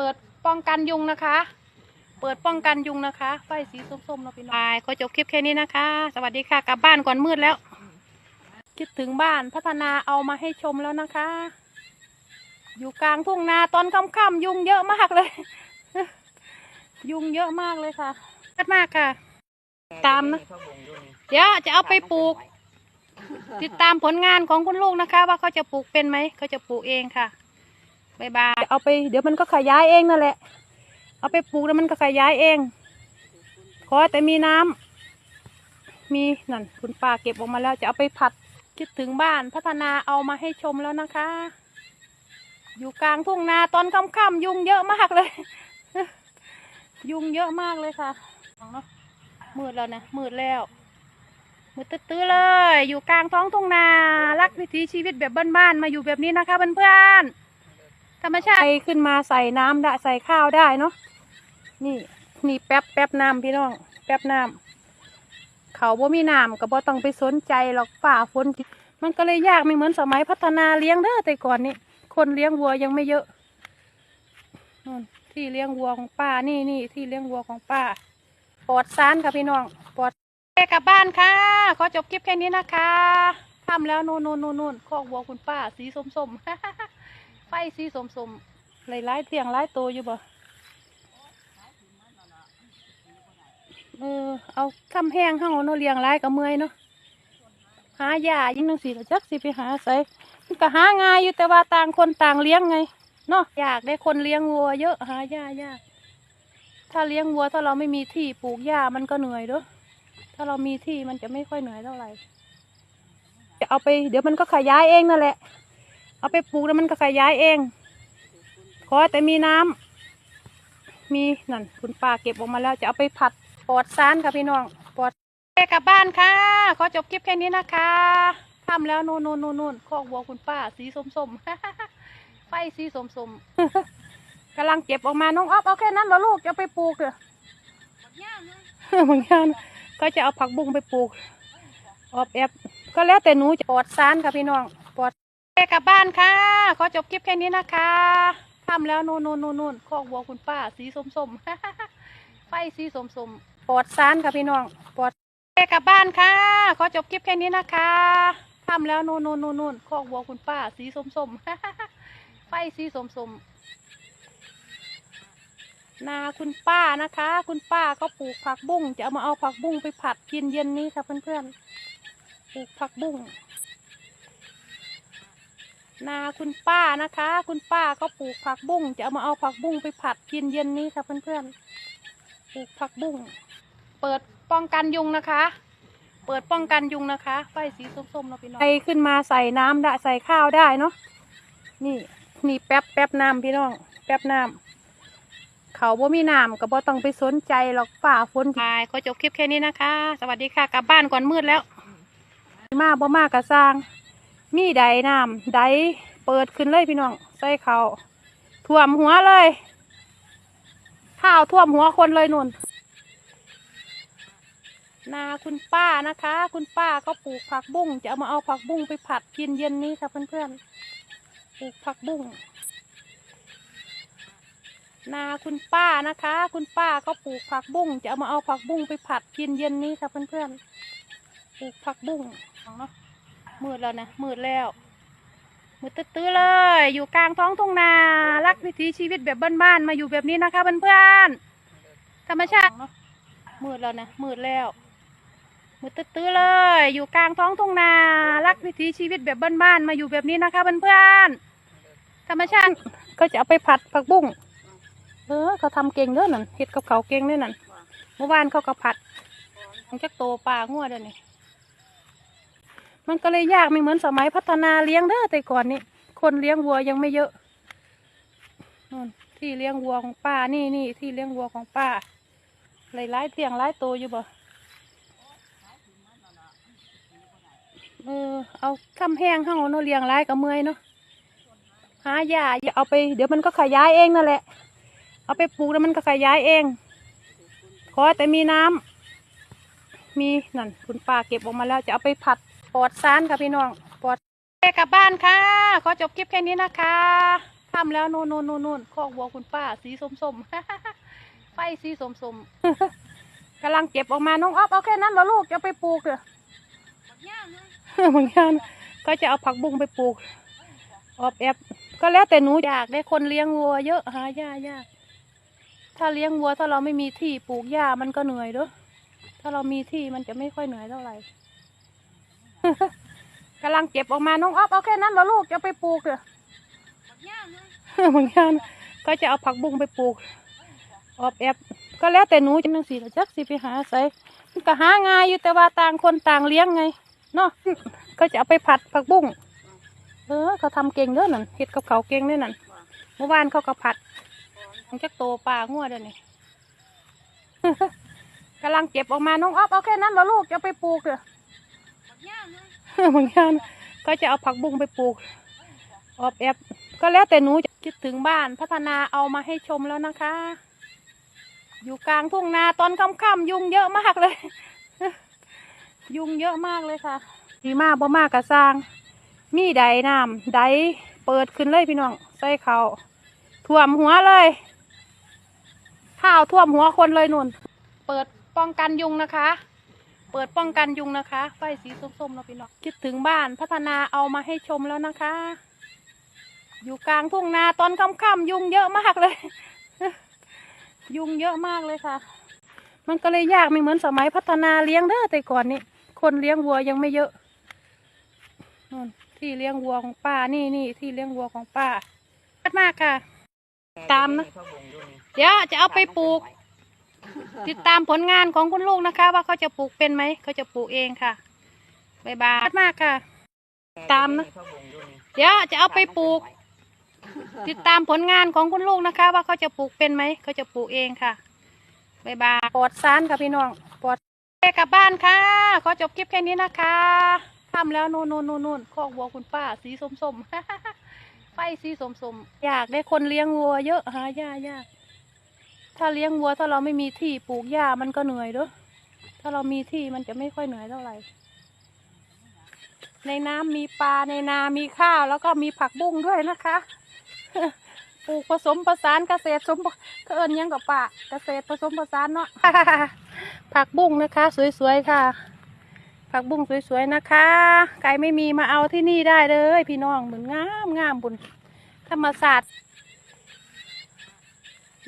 ปิดป้องกันยุงนะคะ เปิดป้องกันยุงนะคะไฟสีส้มๆเนาพี่น้องไปขอจบคลิปแค่นี้นะคะ สวัสดีค่ะกลับบ้านก่อนมืดแล้ว คิดถึงบ้านพัฒนาเอามาให้ชมแล้วนะคะ อยู่กลางทุ่งนาตอนค่ำๆยุงเยอะมากเลย ยุงเยอะมากเลยค่ะชัดมากค่ะ ตามนะ เดี๋ยวจะเอาไปปลูก ติดตามผลงานของคุณลูกนะคะ ว่าเขาจะปลูกเป็นไหมเขาจะปลูกเองค่ะ บายบายเอาไปเดี๋ยวมันก็ขยายเองนั่นแหละ เอาไปปลูกแล้วมันก็ขยายเอง ขอแต่มีน้ำมีนั่นคุณป้าเก็บออกมาแล้วจะเอาไปผัดคิดถึงบ้านพัฒนาเอามาให้ชมแล้วนะคะ อยู่กลางทุ่งนาตอนค่ำๆยุงเยอะมากเลย ยุงเยอะมากเลยค่ะเนาะมืดแล้วนะมืดแล้วมืดตื้อเลย อยู่กลางท้องทุ่งนา รักวิถีชีวิตแบบบ้านๆมาอยู่แบบนี้นะคะเพื่อนๆ ธรรมชาติขึ้นมาใส่น้ำได้ใส่ข้าวได้เนาะนี่นี่แป๊บแป๊บน้ำพี่น้อง แป๊บน้ำเขาบ่มีน้ำก็บ่ต้องไปสนใจหรอกฝ่าฝนมันก็เลยยากไม่เหมือนสมัยพัฒนาเลี้ยงเด้อแต่ก่อนนี่คนเลี้ยงวัวยังไม่เยอะนู่นที่เลี้ยงวัวของป้านี่นี่ที่เลี้ยงวัวของป้าปลอดสารค่ะพี่น้องปลอดกลับบ้านค่ะ ขอจบคลิปแค่นี้นะคะทำแล้วนู่นนู่นนู่นนู่นคอกวัวคุณป้าสีสมส้มๆ ไฟสีสมสมๆหลายๆเตียงหลายตัวอยู่บ่เออเอาคำแห้งเฮาเนาะเลี้ยงหลายกับเมื่อยเนาะหาหญ้ายิ่งนังสีจักสิไปหาใส่ก็หาง่ายอยู่แต่ว่าต่างคนต่างเลี้ยงไงเนาะอยากได้คนเลี้ยงวัวเยอะหาหญ้ายากถ้าเลี้ยงวัวถ้าเราไม่มีที่ปลูกหญ้ามันก็เหนื่อยเด้อถ้าเรามีที่มันจะไม่ค่อยเหนื่อยเท่าไหร่จะเอาไปเดี๋ยวมันก็ขยายเองนั่นแหละ เอาไปปลูกแล้วมันก็ขยายเอง ขอแต่มีน้ำมีนั่นคุณป้าเก็บออกมาแล้วจะเอาไปผัดปลอดสารค่ะพี่น้องปลอดไปกลับบ้านค่ะ ขอจบคลิปแค่นี้นะคะทำแล้วนู่นนู่นนู่นนู่นคอกวัวคุณป้าสีส้มส้มๆไฟสีส้มส้มๆกำลังเก็บออกมาน้องอ๊อฟเอาแค่นั้นเหรอลูกจะไปปลูกเหรอบางอย่างก็จะเอาผักบุ้งไปปลูกออบแอบก็แล้วแต่หนูจะปลอดสารค่ะพี่น้อง กลับบ้านค่ะ ขอจบคลิปแค่นี้นะคะทำแล้วนู่นนู่นนู่นนู่นคอกวัวคุณป้า สีส้มสมๆไฟสีส้มสมๆปลอดสารค่ะพี่น้องปลอดไปกลับบ้านค่ะ ขอจบคลิปแค่นี้นะคะทำแล้วนู่นนู่นนู่นนู่นคอกวัวคุณป้า สีส้มสมๆไฟสีส้มสมๆนาคุณป้านะคะ คุณป้าเขาปลูกผักบุ้งจะเอามาเอาผักบุ้งไปผัดกินเย็นนี้ค่ะเพื่อนๆปลูกผักบุ้ง นาคุณป้านะคะ คุณป้าเขาปลูกผักบุ้งจะเอามาเอาผักบุ้งไปผัดกินเย็นนี้ค่ะเพื่อนๆปลูกผักบุ้งเปิดป้องกันยุงนะคะ เปิดป้องกันยุงนะคะไฟสีส้มๆเนาะพี่น้องใส่ขึ้นมาใส่น้ำได้ใส่ข้าวได้เนาะนี่นี่แป๊บแป๊บน้ำพี่น้อง แป๊บน้ำเขาบ่มีน้ำก็บ่ต้องไปสนใจหรอกฝ่าฝนไปขอจบคลิปแค่นี้นะคะ สวัสดีค่ะกลับบ้านก่อนมืดแล้ว มาบ่มากกะสร้าง มีใดน้ำใดเปิดขึ้นเลยพี่น้องใส่เขาท่วมหัวเลยข้าวท่วมหัวคนเลยนุ่นนาคุณป้านะคะ คุณป้าเขาปลูกผักบุ้งจะเอามาเอาผักบุ้งไปผัดกินเย็นนี้ค่ะเพื่อนๆปลูกผักบุ้งนาคุณป้านะคะ คุณป้าเขาปลูกผักบุ้งจะเอามาเอาผักบุ้งไปผัดกินเย็นนี้ค่ะเพื่อนๆปลูกผักบุ้งเนาะ มืดแล้วนะ มืดแล้ว มืดตื้อๆเลย อยู่กลางท้องทุ่งนา รักวิถีชีวิตแบบบ้านๆ มาอยู่แบบนี้นะคะเพื่อนๆ ธรรมชาติเมืดแล้วนะ มืดแล้ว มืดตื้อๆเลย อยู่กลางท้องทุ่งนา รักวิถีชีวิตแบบบ้านๆ มาอยู่แบบนี้นะคะเพื่อนๆ ธรรมชาติก็จะเอาไปผัดผักบุ้ง เออเขาทำเก่งเด้อนั่นเฮ็ดกับเขาเก่งเด้อนั่น เมื่อวานเขาก็ผัดมันจะโตปลางัวเด้อนี่ มันก็เลยยากไม่เหมือนสมัยพัฒนาเลี้ยงเด้อแต่ก่อนนี่คนเลี้ยงวัวยังไม่เยอะนู่นที่เลี้ยงวัวของป้านี่นี่ที่เลี้ยงวัวของป้าหลายๆเตียงหลายโตวอยู่บ่เออเอาคำแห้งเฮาเนาะเลี้ยงหลายกับเมื่อยเนาะหาหญ้าอย่าเอาไปเดี๋ยวมันก็ขยายเองนั่นแหละ เอาไปปลูกแล้วมันก็ขยายเอง ขอแต่มีน้ำมีนั่นคุณป้าเก็บออกมาแล้วจะเอาไปผัด ปลอดสารค่ะพี่น้องปลอดกลับบ้านค่ะ ขอจบคลิปแค่นี้นะคะทำแล้วนู่นนู่นนู่นนู่นคอกวัวคุณป้า สีส้มส้มไฟสีส้มส้มกำลังเก็บออกมาน้องอ๊อฟเอาแค่นั้นเหรอลูกจะไปปลูกเหรอบางอย่างก็จะเอาผักบุ้งไปปลูกออบแอบก็แล้วแต่หนูอยากได้คนเลี้ยงวัวเยอะหายากยากถ้าเลี้ยงวัวถ้าเราไม่มีที่ปลูกหญ้ามันก็เหนื่อยเด้อถ้าเรามีที่มันจะไม่ค่อยเหนื่อยเท่าไหร่ กำลังเก็บออกมาน้องอ๊อฟเอาแค่นั้นเหรอลูกจะเอาไปปลูกเหรอบางอย่างก็จะเอาผักบุ้งไปปลูกออบแอบก็แล้วแต่หนูจังสิล่ะจักสิไปหาใส่มันก็หาง่ายอยู่แต่ว่าต่างคนต่างเลี้ยงไงเนาะก็จะเอาไปผัดผักบุ้งเออเขาทำเก่งเด้อนั่นเห็ดกับเขาวเก่งเด้อนั่นเมื่อวานเขาก็ผัดมันจะโตปลางัวเด้อนี่กำลังเก็บออกมาน้องอ๊อฟเอาแค่นั้นเหรอลูกจะเอาไปปลูกเหรอ บางอย่างก็จะเอาผักบุ้งไปปลูกออบแอบก็แล้วแต่หนูจะคิดถึงบ้านพัฒนาเอามาให้ชมแล้วนะคะ อยู่กลางทุ่งนาตอนค่ำๆยุงเยอะมากเลย ยุงเยอะมากเลยค่ะ ดีมากบ่มากกะสร้าง มีใดน้ำใดเปิดขึ้นเลยพี่น้องใส่เขาท่วมหัวเลยข้าวท่วมหัวคนเลยนุ่น เปิดป้องกันยุงนะคะ เปิดป้องกันยุงนะคะไฟสีส้มๆเราพี่น้องคิดถึงบ้านพัฒนาเอามาให้ชมแล้วนะคะ อยู่กลางทุ่งนาตอนค่ำๆยุงเยอะมากเลย ยุงเยอะมากเลยค่ะ มันก็เลยยากไม่เหมือนสมัยพัฒนาเลี้ยงเด้อแต่ก่อนนี่คนเลี้ยงวัวยังไม่เยอะนู่นที่เลี้ยงวัวของป้านี่นี่ที่เลี้ยงวัวของป้าชัดมากค่ะ ตามนะ เดี๋ยวจะเอาไปปลูก ติดตามผลงานของคุณลูกนะคะ ว่าเขาจะปลูกเป็นไหมเขาจะปลูกเองค่ะบายบายมากค่ะ ตามนะ เดี๋ยวจะเอาไปปลูก ติดตามผลงานของคุณลูกนะคะ ว่าเขาจะปลูกเป็นไหมเขาจะปลูกเองค่ะบายบายปลอดซานค่ะพี่น้องปลอดไปกลับบ้านค่ะ ขอจบคลิปแค่นี้นะคะทำแล้วนู่นนู่นนู่นนู่นคอกวัวคุณป้า สีส้มส้มๆไฟสีส้มส้มๆอยากได้คนเลี้ยงวัวเยอะหายากยาก ถ้าเลี้ยงวัวถ้าเราไม่มีที่ปลูกหญ้ามันก็เหนื่อยเด้อถ้าเรามีที่มันจะไม่ค่อยเหนื่อยเท่าไหร่ ในน้ำมีปลาในนา มีข้าวแล้วก็มีผักบุ้งด้วยนะคะปลูกผสมผสานเกษตรสมเขาเอินยังกับป่าเกษตรผสมผสานเนาะผักบุ้งนะคะ สวยๆค่ะ ผักบุ้งสวยๆนะคะใครไม่มีมาเอาที่นี่ได้เลย พี่น้องเหมือนงามงามบุญธรรมศาสตร์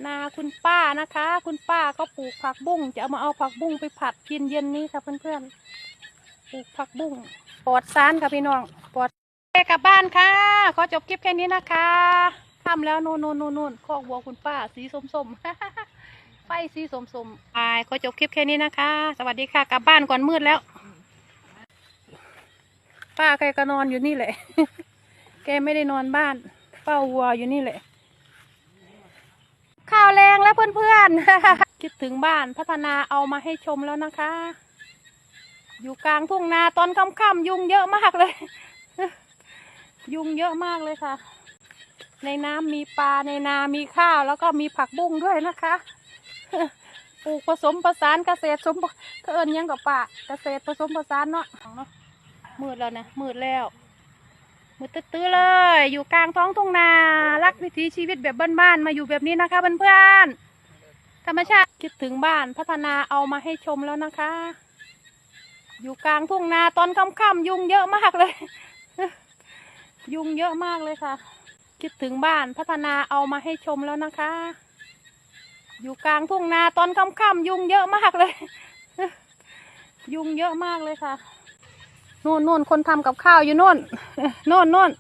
นาคุณป้านะคะ คุณป้าเขาปลูกผักบุ้งจะเอามาเอาผักบุ้งไปผัดกินเย็นนี้ค่ะเพื่อนๆปลูกผักบุ้งปลอดสารค่ะพี่น้องปลอดกลับบ้านค่ะ ขอจบคลิปแค่นี้นะคะทำแล้วนู่นนู่นนู่นนู่นคอกวัวคุณป้าสีส้มๆไฟสีส้มๆไปขอจบคลิปแค่นี้นะคะ สวัสดีค่ะกลับบ้านก่อนมืดแล้ว ป้าแกก็นอนอยู่นี่แหละ แกไม่ได้นอนบ้านเฝ้าวัวอยู่นี่แหละ แรงแล้วเพื่อนๆ คิดถึงบ้านพัฒนาเอามาให้ชมแล้วนะคะ อยู่กลางทุ่งนาตอนค่ำๆยุงเยอะมากเลย ยุงเยอะมากเลยค่ะ ในน้ำมีปลาในนา มีข้าวแล้วก็มีผักบุ้งด้วยนะคะปลูกผสมผสานเกษตรสมบูรณ์เขาเอินยังกับป่าเกษตรผสมผสานเนาะเนาะมืดแล้วนะมืดแล้ว มืดตื้อๆเลย อยู่กลางท้องทุ่งนา รักวิถีชีวิตแบบบ้านๆ มาอยู่แบบนี้นะคะเพื่อนๆ ธรรมชาติคิดถึงบ้านพัฒนาเอามาให้ชมแล้วนะคะ อยู่กลางทุ่งนาตอนค่ำๆยุงเยอะมากเลย ยุงเยอะมากเลยค่ะ คิดถึงบ้านพัฒนาเอามาให้ชมแล้วนะคะ อยู่กลางทุ่งนาตอนค่ำๆยุงเยอะมากเลย ยุงเยอะมากเลยค่ะ น่นนู่นคนทำกับข้าวอยู่นู่นนู่นนู่น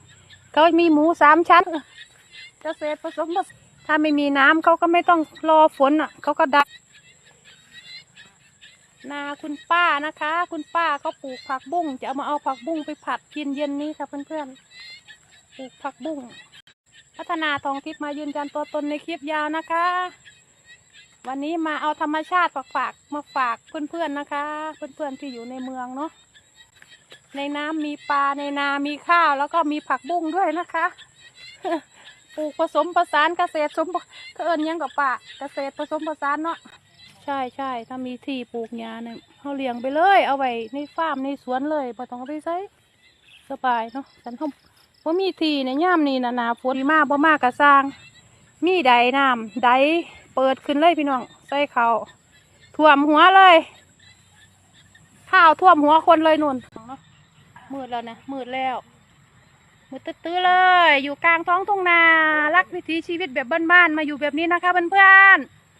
เขามีหมูสามชั้นเกษตรผสมผสานถ้าไม่มีน้ำเขาก็ไม่ต้องรอฝนอะเขาก็ดักนาคุณป้านะคะ คุณป้าเขาปลูกผักบุ้งจะเอามาเอาผักบุ้งไปผัดกินเย็นนี้ค่ะเพื่อนๆปลูกผักบุ้งพัฒนาทองทิพย์มายืนยันตัวตนในคลิปยาวนะคะ วันนี้มาเอาธรรมชาติฝากฝากมาฝากเพื่อนๆนะคะ เพื่อนๆที่อยู่ในเมืองเนาะ ในน้ำมีปลาในนา มีข้าว แล้วก็มีผักบุ้งด้วยนะคะ ปลูกผสมผสานเกษตรสมเขาเอินยังกับป่าเกษตรผสมผสานเนาะ ใช่ใช่ถ้ามีที่ปลูกหญ้าเนี่ยเขาเลี้ยงไปเลย เอาไว้ในฟาร์มในสวนเลยพอต้องเอาไปใช้สบายเนาะฉันเขาว่ามีทีในย่ามนี้นะนาฝนมากบ่มากกะสร้าง มีใดน้ำใดเปิดขึ้นเลยพี่น้องใส่เขาท่วมหัวเลย ข้าวท่วมหัวคนเลยนุ่น มืดแล้วนะ มืดแล้ว มืดตื้อๆเลย อยู่กลางท้องทุ่งนา รักวิถีชีวิตแบบบ้านๆ มาอยู่แบบนี้นะคะเพื่อน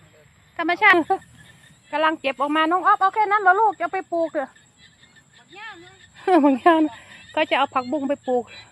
ๆ ธรรมชาติกำลังเก็บออกมาน้องอ๊อฟเอาแค่นั้นเหรอลูกจะเอาไปปลูกเหรอบางอย่างก็จะเอาผักบุ้งไปปลูกเ